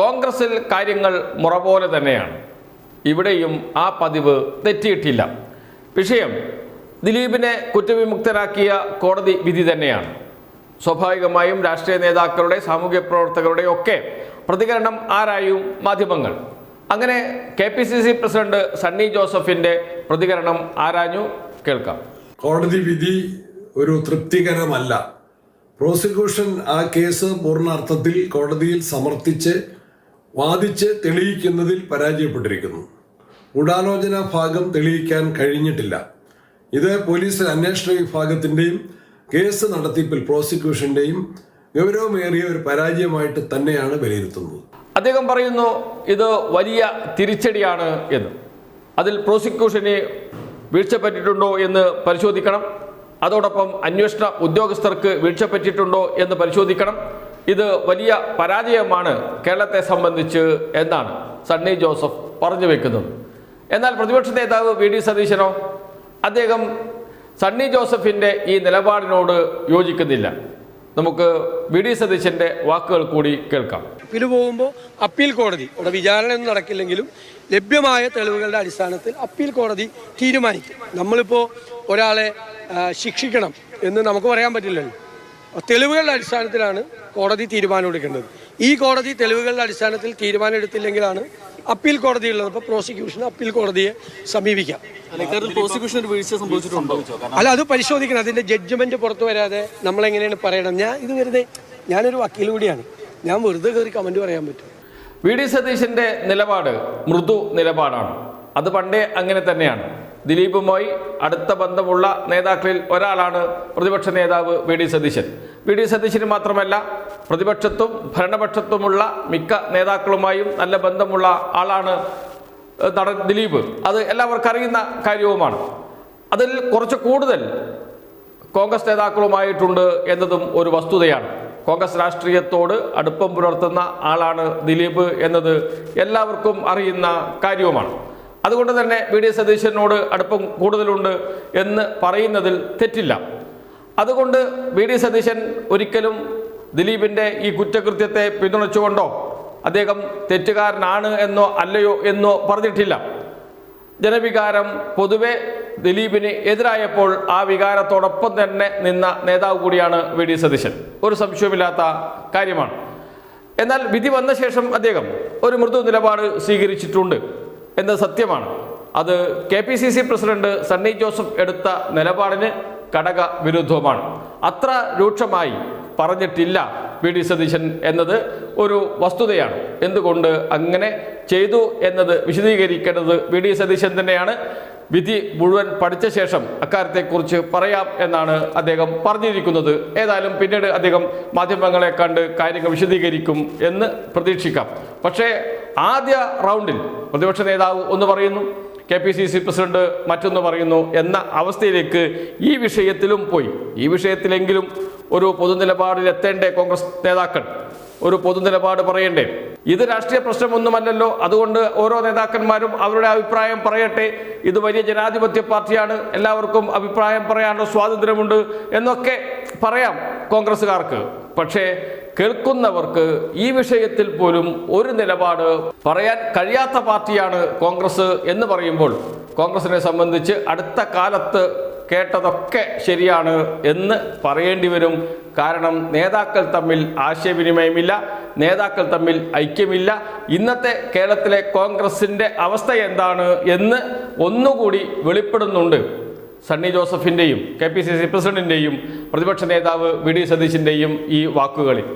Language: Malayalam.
കോൺഗ്രസിൽ കാര്യങ്ങൾ മുറ പോലെ തന്നെയാണ്. ഇവിടെയും ആ പതിവ് തെറ്റിയിട്ടില്ല. വിഷയം ദിലീപിനെ കുറ്റവിമുക്തരാക്കിയ കോടതി വിധി തന്നെയാണ്. സ്വാഭാവികമായും രാഷ്ട്രീയ നേതാക്കളുടെ സാമൂഹ്യ പ്രവർത്തകരുടെ ഒക്കെ പ്രതികരണം ആരായും മാധ്യമങ്ങൾ. അങ്ങനെ K P C C president Sunny ജോസഫിന്റെ പ്രതികരണം ആരാഞ്ഞു? കേൾക്കാം. കോടതി വിധി ഒരു തൃപ്തികരമല്ല. പ്രോസിക്യൂഷൻ ആ കേസ് പൂർണ അർത്ഥത്തിൽ കോടതിയിൽ സമർത്ഥിച്ച് വാദിച്ച് തെളിയിക്കുന്നതിൽ പരാജയപ്പെട്ടിരിക്കുന്നു. ഗൂഢാലോചന ഭാഗം തെളിയിക്കാൻ കഴിഞ്ഞിട്ടില്ല. ഇത് പോലീസ് അന്വേഷണ വിഭാഗത്തിന്റെയും കേസ് നടത്തിപ്പിൽ പ്രോസിക്യൂഷന്റെയും ഗൗരവമേറിയ ഒരു പരാജയമായിട്ട് തന്നെയാണ് വിലയിരുത്തുന്നത്. അദ്ദേഹം പറയുന്നു ഇത് വലിയ തിരിച്ചടിയാണ് എന്ന്. അതിൽ പ്രോസിക്യൂഷന് വീഴ്ച പറ്റിയിട്ടുണ്ടോ എന്ന് പരിശോധിക്കണം. അതോടൊപ്പം അന്വേഷണ ഉദ്യോഗസ്ഥർക്ക് വീഴ്ച പറ്റിയിട്ടുണ്ടോ എന്ന് പരിശോധിക്കണം. ഇത് വലിയ പരാജയമാണ് കേരളത്തെ സംബന്ധിച്ച് എന്നാണ് സണ്ണി ജോസഫ് പറഞ്ഞു വെക്കുന്നത്. എന്നാൽ പ്രതിപക്ഷ നേതാവ് വി ഡി സതീശനോ അദ്ദേഹം സണ്ണി ജോസഫിന്റെ ഈ നിലപാടിനോട് യോജിക്കുന്നില്ല. നമുക്ക് വി ഡി സതീശന്റെ വാക്കുകൾ കൂടി കേൾക്കാം. അപ്പീൽ പോകുമ്പോൾ അപ്പീൽ കോടതി ഇവിടെ വിചാരണയൊന്നും നടക്കില്ലെങ്കിലും ലഭ്യമായ തെളിവുകളുടെ അടിസ്ഥാനത്തിൽ അപ്പീൽ കോടതി തീരുമാനിക്കും. നമ്മളിപ്പോൾ ഒരാളെ ശിക്ഷിക്കണം എന്ന് നമുക്ക് പറയാൻ പറ്റില്ലല്ലോ. തെളിവുകളുടെ അടിസ്ഥാനത്തിലാണ് കോടതി തീരുമാനം എടുക്കേണ്ടത്. ഈ കോടതി തെളിവുകളുടെ അടിസ്ഥാനത്തിൽ തീരുമാനം എടുത്തില്ലെങ്കിലാണ് അപ്പീൽ കോടതി ഉള്ളത്. അപ്പോൾ പ്രോസിക്യൂഷൻ അപ്പീൽ കോടതിയെ സമീപിക്കാം. ഇക്കാര്യത്തിൽ പ്രോസിക്യൂഷൻ ഒരു വീഴ്ച സംഭവിച്ചിട്ടുണ്ടോ? അല്ല അത് പരിശോധിക്കണം. അതിന്റെ ജഡ്ജ്മെന്റ് പുറത്തു വരാതെ നമ്മളെങ്ങനെയാണ് പറയണം? ഞാൻ ഇത് വെറുതെ ഞാനൊരു വക്കീൽ കൂടിയാണ്. ഞാൻ വെറുതെ കയറി കമന്റ് പറയാൻ പറ്റും. വി ഡി സതീശന്റെ നിലപാട് മൃദു നിലപാടാണ്. അത് പണ്ടേ അങ്ങനെ തന്നെയാണ്. ദിലീപുമായി അടുത്ത ബന്ധമുള്ള നേതാക്കളിൽ ഒരാളാണ് പ്രതിപക്ഷ നേതാവ് V D Satheesan. V D സതീശന് മാത്രമല്ല പ്രതിപക്ഷത്തും ഭരണപക്ഷത്തുമുള്ള മിക്ക നേതാക്കളുമായും നല്ല ബന്ധമുള്ള ആളാണ് നടൻ ദിലീപ്. അത് എല്ലാവർക്കും അറിയുന്ന കാര്യവുമാണ്. അതിൽ കുറച്ച് കൂടുതൽ കോൺഗ്രസ് നേതാക്കളുമായിട്ടുണ്ട് എന്നതും ഒരു വസ്തുതയാണ്. കോൺഗ്രസ് രാഷ്ട്രീയത്തോട് അടുപ്പം പുലർത്തുന്ന ആളാണ് ദിലീപ് എന്നത് എല്ലാവർക്കും അറിയുന്ന കാര്യവുമാണ്. അതുകൊണ്ട് തന്നെ വി ഡി സതീശനോട് അടുപ്പം കൂടുതലുണ്ട് എന്ന് പറയുന്നതിൽ തെറ്റില്ല. അതുകൊണ്ട് വി ഡി സതീശൻ ഒരിക്കലും ദിലീപിന്റെ ഈ കുറ്റകൃത്യത്തെ പിന്തുണച്ചുകൊണ്ടോ അദ്ദേഹം തെറ്റുകാരനാണ് എന്നോ അല്ലയോ എന്നോ പറഞ്ഞിട്ടില്ല. ജനവികാരം പൊതുവെ ദിലീപിന് എതിരായപ്പോൾ ആ വികാരത്തോടൊപ്പം തന്നെ നിന്ന നേതാവ് കൂടിയാണ് വി ഡി സതീശൻ. ഒരു സംശയവുമില്ലാത്ത കാര്യമാണ്. എന്നാൽ വിധി വന്ന ശേഷം അദ്ദേഹം ഒരു മൃദു നിലപാട് സ്വീകരിച്ചിട്ടുണ്ട്. എന്നത് സത്യമാണ്. അത് K P C C president Sunny Joseph എടുത്ത നിലപാടിന് കടക വിരുദ്ധവുമാണ്. അത്ര രൂക്ഷമായി പറഞ്ഞിട്ടില്ല വി ഡി സതീശൻ എന്നത് ഒരു വസ്തുതയാണ്. എന്തുകൊണ്ട് അങ്ങനെ ചെയ്തു എന്നത് വിശദീകരിക്കേണ്ടത് വി ഡി സതീശൻ തന്നെയാണ്. വിധി മുഴുവൻ പഠിച്ച ശേഷം അക്കാര്യത്തെക്കുറിച്ച് പറയാം എന്നാണ് അദ്ദേഹം പറഞ്ഞിരിക്കുന്നത്. ഏതായാലും പിന്നീട് അദ്ദേഹം മാധ്യമങ്ങളെ കണ്ട് കാര്യങ്ങൾ വിശദീകരിക്കും എന്ന് പ്രതീക്ഷിക്കാം. പക്ഷേ ആദ്യ റൗണ്ടിൽ പ്രതിപക്ഷ നേതാവ് ഒന്ന് പറയുന്നു K P C C president മറ്റൊന്ന് പറയുന്നു എന്ന അവസ്ഥയിലേക്ക് ഈ വിഷയത്തിലും പോയി. ഈ വിഷയത്തിലെങ്കിലും ഒരു പൊതുനിലപാടിൽ എത്തേണ്ട കോൺഗ്രസ് നേതാക്കൾ? ഒരു പൊതു നിലപാട് പറയണ്ടേ? ഇത് രാഷ്ട്രീയ പ്രശ്നമൊന്നുമല്ലല്ലോ. അതുകൊണ്ട് ഓരോ നേതാക്കന്മാരും അവരുടെ അഭിപ്രായം പറയട്ടെ. ഇത് വലിയ ജനാധിപത്യ പാർട്ടിയാണ്. എല്ലാവർക്കും അഭിപ്രായം പറയാനുള്ള സ്വാതന്ത്ര്യമുണ്ട് എന്നൊക്കെ പറയാം കോൺഗ്രസ്സുകാർക്ക്. പക്ഷേ കേൾക്കുന്നവർക്ക് ഈ വിഷയത്തിൽ പോലും ഒരു നിലപാട് പറയാൻ കഴിയാത്ത പാർട്ടിയാണ് കോൺഗ്രസ് എന്ന് പറയുമ്പോൾ കോൺഗ്രസിനെ സംബന്ധിച്ച് അടുത്ത കാലത്ത് കേട്ടതൊക്കെ ശരിയാണ് എന്ന് പറയേണ്ടി വരും. കാരണം നേതാക്കൾ തമ്മിൽ ആശയവിനിമയമില്ല നേതാക്കൾ തമ്മിൽ ഐക്യമില്ല. ഇന്നത്തെ കേരളത്തിലെ കോൺഗ്രസിന്റെ അവസ്ഥ എന്താണ് എന്ന് ഒന്നുകൂടി വെളിപ്പെടുന്നുണ്ട്. സണ്ണി ജോസഫിന്റെയും കെ പി സി സി പ്രസിഡന്റിന്റെയും പ്രതിപക്ഷ നേതാവ് വി ഡി സതീശിന്റെയും ഈ വാക്കുകളിൽ.